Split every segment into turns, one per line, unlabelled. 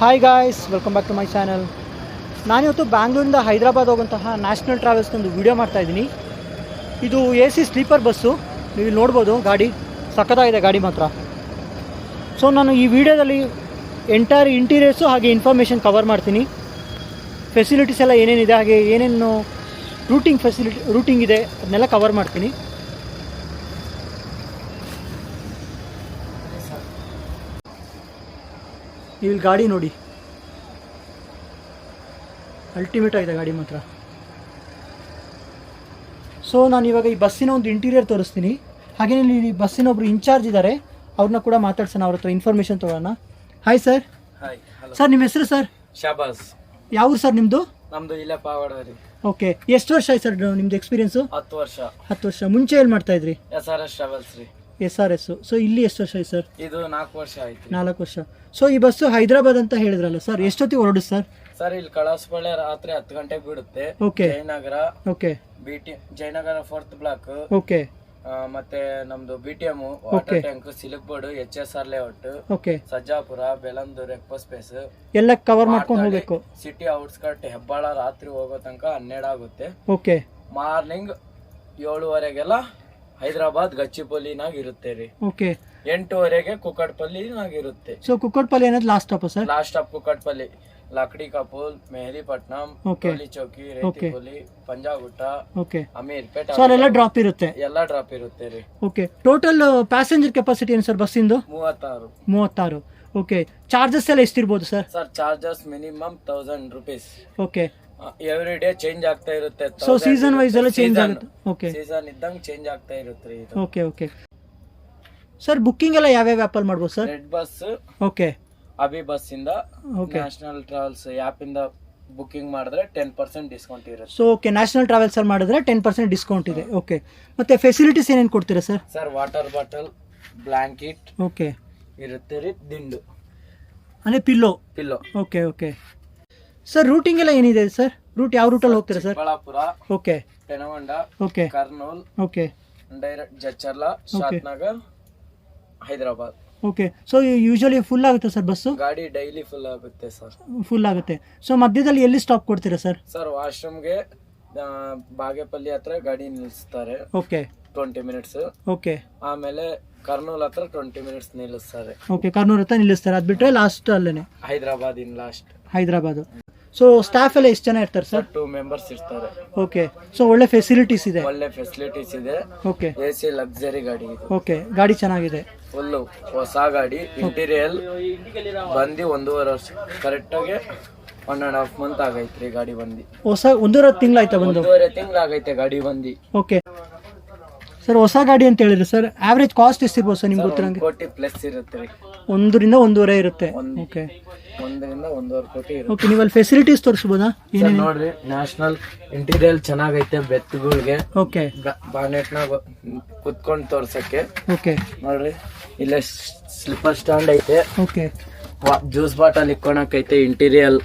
Hi guys welcome back to my channel ನಾನಿವತ್ತು ಬ್ಯಾಂಗ್ಳೂರಿಂದ ಹೈದರಾಬಾದ್ ಹೋಗುವಂತಹ ನ್ಯಾಷನಲ್ ಟ್ರಾವೆಲ್ಸ್ ಒಂದು ವಿಡಿಯೋ ಮಾಡ್ತಾ ಇದ್ದೀನಿ. ಇದು ಎ ಸಿ ಸ್ಲೀಪರ್ ಬಸ್ಸು ನೀವು ಇಲ್ಲಿ ನೋಡ್ಬೋದು, ಗಾಡಿ ಸಖತ್ತಾಗಿದೆ, ಗಾಡಿ ಮಾತ್ರ. ಸೊ ನಾನು ಈ ವಿಡಿಯೋದಲ್ಲಿ ಎಂಟೈರ್ ಇಂಟೀರಿಯರ್ಸು ಹಾಗೆ ಇನ್ಫಾರ್ಮೇಷನ್ ಕವರ್ ಮಾಡ್ತೀನಿ. ಫೆಸಿಲಿಟೀಸ್ ಎಲ್ಲ ಏನೇನಿದೆ, ಹಾಗೆ ಏನೇನು ರೂಟಿಂಗ್ ಫೆಸಿಲಿಟಿ ರೂಟಿಂಗ್ ಇದೆ, ಅದನ್ನೆಲ್ಲ ಕವರ್ ಮಾಡ್ತೀನಿ. ನೀವು ಇಲ್ಲಿ ಗಾಡಿ ನೋಡಿ. ಅಲ್ಟಿಮೇಟ್ ಆಗಿದೆ ಗಾಡಿ ಮಾತ್ರ. ಸೊ ನಾನು ಇವಾಗ ಈ ಬಸ್ಸಿನ ಒಂದು ಇಂಟೀರಿಯರ್ ತೋರಿಸ್ತೀನಿ. ಹಾಗೆಯೇ ಇಲ್ಲಿ ಬಸ್ಸಿನ ಒಬ್ರು ಇನ್ಚಾರ್ಜ್ ಇದ್ದಾರೆ. ಅವ್ರನ್ನ ಕೂಡ ಮಾತಾಡ್ಸೋಣ ಅವ್ರ ಹತ್ರ ಇನ್ಫಾರ್ಮೇಷನ್ ತೊಗೊಳ್ಳೋಣ. ಹಾಯ್ ಸರ್ ಸರ್ ನಿಮ್ಮ ಹೆಸರು ಸರ್
ಶಾಬಾಸ್.
ಯಾವ ಸರ್ ನಿಮ್ಮದು
ನಮ್ದು? ಇಲ್ಲೇ ಪಾವಡ ರೀ
ಓಕೆ ಎಷ್ಟು ವರ್ಷ ಆಯ್ತು ಸರ್ ನಿಮ್ದು ಎಕ್ಸ್ಪೀರಿಯನ್ಸ್
ಹತ್ತು ವರ್ಷ.
ಹತ್ತು ವರ್ಷ. ಮುಂಚೆ ಏನು ಮಾಡ್ತಾ ಇದ್ರಿ?
ಎಸ್ ಆರ್ ಎಸ್ ಟ್ರಾವೆಲ್ಸ್ ರೀ.
ಎಸ್ ಆರ್ ಎಸ್ ಸೊ ಇಲ್ಲಿ ಎಷ್ಟು ವರ್ಷ ಆಯ್ತು ಸರ್
ಇದು ನಾಲ್ಕು ವರ್ಷ ಆಯ್ತು.
ನಾಲ್ಕು ವರ್ಷ. ಸೊ ಈ ಬಸ್ಸು ಹೈದರಾಬಾದ್ ಅಂತ ಹೇಳಿದ್ರಲ್ಲ ಸರ್ ಎಷ್ಟೊತ್ತಿಗೆ ಹೊರಡು ಸರ್
ಸರ್ ಇಲ್ಲಿ ಕಳಸಬಳ್ಳಿ ರಾತ್ರಿ ಹತ್ತು ಗಂಟೆಗೆ ಬಿಡುತ್ತೆ
Okay.
Jayanagar
okay
B T Jayanagar fourth block
okay
ಮತ್ತೆ ನಮ್ದು B T M
Okay.
Water tank Silk Board H S R layout
okay
Sarjapura Bellandur Ecospace
ಎಲ್ಲ ಕವರ್ ಮಾಡ್ಕೊಂಡು ಹೋಗ್ಬೇಕು.
ಸಿಟಿ ಔಟ್ಸ್ಕರ್ಟ್ ಹೆಬ್ಬಾಳ ರಾತ್ರಿ ಹೋಗೋ ತನಕ ಹನ್ನೆರಡು ಆಗುತ್ತೆ.
ಓಕೆ
ಮಾರ್ನಿಂಗ್ ಏಳುವರೆಗೆಲ್ಲ ಹೈದರಾಬಾದ್ ಗಚ್ಚಿಪಲ್ಲಿನಾಗ ಇರುತ್ತೆ ರೀ
ಓಕೆ
ಎಂಟುವರೆಗೆ ಕುಕ್ಕಟ್ಪಲ್ಲಿನಾಗ ಇರುತ್ತೆ
ಸೊ ಕುಕ್ಕಟ್ಪಲ್ಲಿ ಏನಾದ್ರು last stop sir
last stop Kukatpally. Lakdikapul Mehdipatnam
Okay.
Tolichowki
Okay.
Rethibowli Panjagutta
okay
Ameerpet
so ಎಲ್ಲ ಡ್ರಾಪ್ ಇರುತ್ತೆ?
ಎಲ್ಲ ಡ್ರಾಪ್ ಇರುತ್ತೆ ರೀ
ಓಕೆ ಟೋಟಲ್ ಪ್ಯಾಸೆಂಜರ್ ಕೆಪಾಸಿಟಿ ಏನು ಸರ್ ಬಸ್ಸಿಂದು
ಮೂವತ್ತಾರು.
ಮೂವತ್ತಾರು. ಓಕೆ ಚಾರ್ಜಸ್ ಎಲ್ಲ ಎಷ್ಟಿರ್ಬೋದು sir
sir charges minimum thousand rupees
okay
every day change ಆಗ್ತಾ ಇರುತ್ತೆ.
ಸೊ ಸೀಸನ್ ವೈಸ್ ಎಲ್ಲ ಚೇಂಜ್ ಆಗುತ್ತೆ. ಓಕೆ
ಸೀಸನ್ ಇದ್ದಂಗೆ ಚೇಂಜ್ ಆಗ್ತಾ ಇರುತ್ತೆ ರೀ ಇದು.
ಓಕೆ ಓಕೆ ಸರ್ ಬುಕ್ಕಿಂಗ್ ಎಲ್ಲ ಯಾವ್ಯಾವ ಆ್ಯಪಲ್ಲಿ ಮಾಡ್ಬೋದು sir
red bus
okay
AbhiBus ಇಂದ
Okay.
ನ್ಯಾಷನಲ್ ಟ್ರಾವೆಲ್ಸ್ ಆ್ಯಪ್ ಇಂದ ಬುಕಿಂಗ್ ಮಾಡಿದ್ರೆ ಟೆನ್ ಪರ್ಸೆಂಟ್ ಡಿಸ್ಕೌಂಟ್ ಇರುತ್ತೆ.
ಸೊ ಓಕೆ ನ್ಯಾಷನಲ್ ಟ್ರಾವೆಲ್ಸಲ್ಲಿ ಮಾಡಿದ್ರೆ ಟೆನ್ ಪರ್ಸೆಂಟ್ ಡಿಸ್ಕೌಂಟ್ ಇದೆ. ಓಕೆ ಮತ್ತೆ ಫೆಸಿಲಿಟೀಸ್ ಏನೇನು ಕೊಡ್ತೀರಾ sir
sir water bottle blanket
okay
ಇರುತ್ತೆ ರೀ ದಿಂಡು.
ಅಂದರೆ pillow
pillow
okay okay sir routing ಎಲ್ಲ ಏನಿದೆ ಸರ್ ರೂಟ್ ಯಾವ ರೂಟಲ್ಲಿ ಹೋಗ್ತೀರಾ sir
Chikkaballapura
okay
Penukonda
okay
Kurnool
okay
direct Jadcherla Shadnagar Hyderabad
okay so usually full ಆಗುತ್ತೆ ಸರ್ ಬಸ್ಸು
ಗಾಡಿ ಡೈಲಿ ಫುಲ್ ಆಗುತ್ತೆ ಸರ್
ಫುಲ್ ಆಗುತ್ತೆ. ಸೊ ಮಧ್ಯದಲ್ಲಿ ಎಲ್ಲಿ ಸ್ಟಾಪ್ ಕೊಡ್ತೀರಾ ಸರ್
ಸರ್ ವಾಶ್ರೂಮ್ಗೆ ಬಾಗೇಪಲ್ಲಿ ಹತ್ರ ಗಾಡಿ ನಿಲ್ಲಿಸ್ತಾರೆ
ಓಕೆ
ಟ್ವೆಂಟಿ ಮಿನಿಟ್ಸ್
ಓಕೆ
ಆಮೇಲೆ ಕರ್ನೂಲ್ ಹತ್ರ ಟ್ವೆಂಟಿ ಮಿನಿಟ್ಸ್ ನಿಲ್ಲಿಸ್ತಾರೆ.
ಓಕೆ ಕರ್ನೂಲ್ ಹತ್ರ ನಿಲ್ಲಿಸ್ತಾರೆ. ಅದು ಬಿಟ್ಟರೆ ಲಾಸ್ಟ್ ಅಲ್ಲೇ
Hyderabad in last
Hyderabad. So staff ಎಲ್ಲ ಎಷ್ಟು ಜನ ಇರ್ತಾರೆ
ಸರ್? ಟೂ ಮೆಂಬರ್ಸ್ ಇರ್ತಾರೆ.
ಓಕೆ ಸೊ ಒಳ್ಳೆ ಫೆಸಿಲಿಟೀಸ್ ಇದೆ.
ಒಳ್ಳೆ ಫೆಸಿಲಿಟೀಸ್ ಇದೆ.
ಓಕೆ
ಎ ಸಿ ಲಕ್ಸರಿ ಗಾಡಿ ಇದು.
ಓಕೆ ಗಾಡಿ ಚೆನ್ನಾಗಿದೆ.
ಫುಲ್ಲು ಹೊಸ ಗಾಡಿ ಇಂಟೀರಿಯಲ್ ಬಂದು ಒಂದೂವರೆ ವರ್ಷ. ಕರೆಕ್ಟಾಗಿ ಒನ್ ಅಂಡ್ ಹಾಫ್ ಮಂತ್ ಆಗೈತ್ರಿ ಗಾಡಿ ಬಂದು.
ಹೊಸ ಒಂದೂವರೆ ತಿಂಗಳಾಯ್ತಾ ಬಂದು?
ಒಂದೂವರೆ ತಿಂಗಳಾಗೈತೆ ಗಾಡಿ ಬಂದು.
ಓಕೆ ಸರ್ ಹೊಸ ಗಾಡಿ ಅಂತ ಹೇಳಿದ್ರೆ ಸರ್ ಆವ್ರೇಜ್ ಕಾಸ್ಟ್ ಎಷ್ಟಿರ್ಬೋದು ಸರ್ ನಿಮ್ಗೆ ಗೊತ್ತಿರಂಗೆ
ಕೋಟಿ ಪ್ಲಸ್ ಇರುತ್ತೆ. ರೀ
ಒಂದರಿಂದ ಒಂದೂವರೆ ಇರುತ್ತೆ.
ಒಂದು
ಓಕೆ
ಒಂದರಿಂದ ಒಂದೂವರೆ ಕೋಟಿ ಇರುತ್ತೆ.
ಓಕೆ ನೀವು ಅಲ್ಲಿ ಫೆಸಿಲಿಟೀಸ್ ತೋರಿಸ್ಬೋದಾ?
ಸರ್,
ಏನೇನು?
ನೋಡ್ರಿ ನ್ಯಾಷನಲ್ ಇಂಟೀರಿಯಲ್ ಚೆನ್ನಾಗೈತೆ ಬೆತ್ತುಗಳಿಗೆ.
ಓಕೆ
ಬಾನೆಟ್ನಾಗ ಕುತ್ಕೊಂಡು ತೋರ್ಸಕ್ಕೆ.
ಓಕೆ
ನೋಡ್ರಿ ಇಲ್ಲೇ ಸ್ಲಿಪ್ಪರ್ ಸ್ಟ್ಯಾಂಡ್ ಐತೆ.
ಓಕೆ
ಜ್ಯೂಸ್ ಬಾಟಲ್ ಇಕ್ಕೊಳಕೈತೆ ಇಂಟೀರಿಯಲ್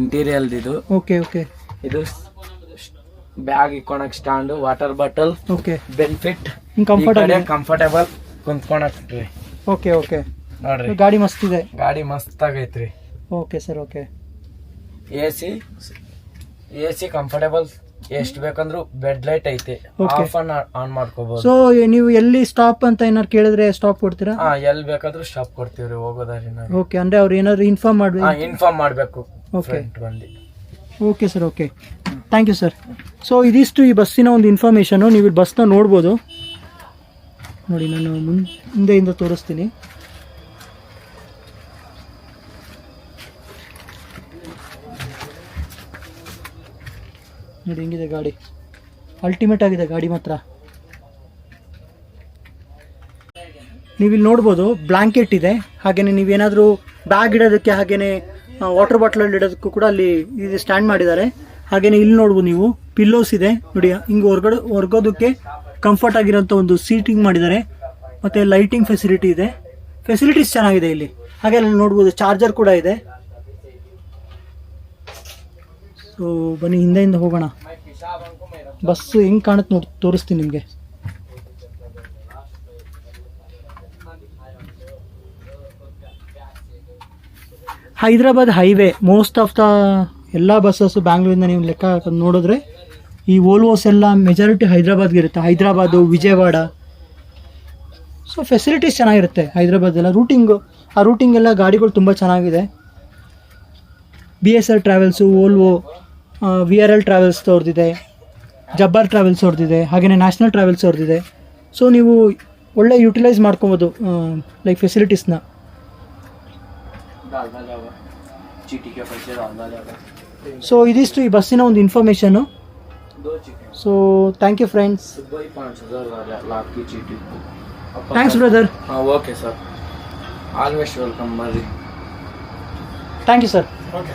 ಇಂಟೀರಿಯಲ್ ಇದು
ಓಕೆ ಓಕೆ
ಇದು bag ಇಕ್ಕೊಳಕ್ stand water bottle
okay
benefit
comfortable
comfortable ಕುಂತ್ಕೊಳಕ್ ರೀ
ಓಕೆ ಓಕೆ
ನೋಡ್ರಿ.
ಗಾಡಿ ಮಸ್ತ್ ಇದೆ?
ಗಾಡಿ ಮಸ್ತ್ ಆಗೈತ್ರಿ.
Okay sir okay
A C A C comfortable ಎಷ್ಟು ಬೇಕಂದ್ರೂ ಬೆಡ್ ಲೈಟ್ ಐತೆ. ಆಫ್ ಆನ್ ಆನ್ ಮಾಡ್ಕೋಬಹುದು
ಸೊ ನೀವು ಎಲ್ಲಿ ಸ್ಟಾಪ್ ಅಂತ ಏನಾರು ಕೇಳಿದ್ರೆ ಸ್ಟಾಪ್ ಕೊಡ್ತೀರಾ?
ಹಾ ಎಲ್ಲಿ ಬೇಕಾದ್ರೂ ಸ್ಟಾಪ್ ಕೊಡ್ತೀವ್ರಿ ಹೋಗೋದಾರಿ
ಓಕೆ ಅಂದ್ರೆ ಅವ್ರು ಏನಾದ್ರು ಇನ್ಫಾರ್ಮ್ ಮಾಡ್ಬೇಕು?
ಇನ್ಫಾರ್ಮ್ ಮಾಡಬೇಕು. Okay
okay sir okay thank you sir so ಇದಿಷ್ಟು ಈ ಬಸ್ಸಿನ ಒಂದು ಇನ್ಫಾರ್ಮೇಷನು ನೀವು ಇಲ್ಲಿ ಬಸ್ನ ನೋಡ್ಬೋದು. ನೋಡಿ, ನಾನು ಮುನ್ ಹಿಂದೆಯಿಂದ ತೋರಿಸ್ತೀನಿ. ನೋಡಿ, ಹೆಂಗಿದೆ ಗಾಡಿ. ಅಲ್ಟಿಮೇಟ್ ಆಗಿದೆ ಗಾಡಿ ಮಾತ್ರ. ನೀವು ಇಲ್ಲಿ ನೋಡ್ಬೋದು ಬ್ಲಾಂಕೆಟ್ ಇದೆ. ಹಾಗೆಯೇ ನೀವೇನಾದರೂ ಬ್ಯಾಗ್ ಇಡೋದಕ್ಕೆ ಹಾಗೆಯೇ ವಾಟರ್ ಬಾಟ್ಲಲ್ಲಿ ಇಡೋದಕ್ಕೂ ಕೂಡ ಅಲ್ಲಿ ಇದು ಸ್ಟ್ಯಾಂಡ್ ಮಾಡಿದ್ದಾರೆ. ಹಾಗೆಯೇ ಇಲ್ಲಿ ನೋಡ್ಬೋದು ನೀವು. ಪಿಲ್ಲೋಸ್ ಇದೆ. ನೋಡಿ, ಹಿಂಗೆ ಹೊರ್ಗಡೆ, ಹೊರ್ಗೋದಕ್ಕೆ ಕಂಫರ್ಟ್ ಆಗಿರೋಂಥ ಒಂದು ಸೀಟಿಂಗ್ ಮಾಡಿದ್ದಾರೆ. ಮತ್ತು ಲೈಟಿಂಗ್ ಫೆಸಿಲಿಟಿ ಇದೆ. ಫೆಸಿಲಿಟೀಸ್ ಚೆನ್ನಾಗಿದೆ ಇಲ್ಲಿ. ಹಾಗೆ ಅಲ್ಲಿ ನೋಡ್ಬೋದು ಚಾರ್ಜರ್ ಕೂಡ ಇದೆ. ಸೊ ಬನ್ನಿ, ಹಿಂದೆಯಿಂದ ಹೋಗೋಣ. ಬಸ್ಸು ಹೆಂಗೆ ಕಾಣುತ್ತೆ ನೋಡಿ, ತೋರಿಸ್ತೀನಿ ನಿಮಗೆ. Hyderabad highway most of the ಎಲ್ಲ ಬಸ್ಸಸ್ಸು ಬ್ಯಾಂಗ್ಳೂರಿಂದ ನೀವು ಲೆಕ್ಕ ನೋಡಿದ್ರೆ ಈ ವೋಲ್ವೋಸ್ ಎಲ್ಲ ಮೆಜಾರಿಟಿ ಹೈದ್ರಾಬಾದ್ಗೆ ಇರುತ್ತೆ. ಹೈದ್ರಾಬಾದು ವಿಜಯವಾಡ. ಸೊ ಫೆಸಿಲಿಟೀಸ್ ಚೆನ್ನಾಗಿರುತ್ತೆ ಹೈದ್ರಾಬಾದೆಲ್ಲ. ರೂಟಿಂಗು ಆ ರೂಟಿಂಗ್ ರೂಟಿಂಗೆಲ್ಲ ಗಾಡಿಗಳು ತುಂಬ ಚೆನ್ನಾಗಿದೆ. B S L travels Volvo V R L travels ತೋರ್ದಿದೆ. Jabbar travels ಹೊರದಿದೆ ಹಾಗೆಯೇ ನ್ಯಾಷನಲ್ ಟ್ರಾವೆಲ್ಸ್ ಅವ್ರದ್ದಿದೆ ಸೊ ನೀವು ಒಳ್ಳೆ ಯುಟಿಲೈಸ್ ಮಾಡ್ಕೊಬೋದು ಲೈಕ್ ಫೆಸಿಲಿಟೀಸ್ನ ಸೊ ಇದಿಷ್ಟು ಈ ಬಸ್ಸಿನ ಒಂದು information
so thank you
friends thanks
brother okay sir always welcome మరి
థ్యాంక్ యూ సార్
ఓకే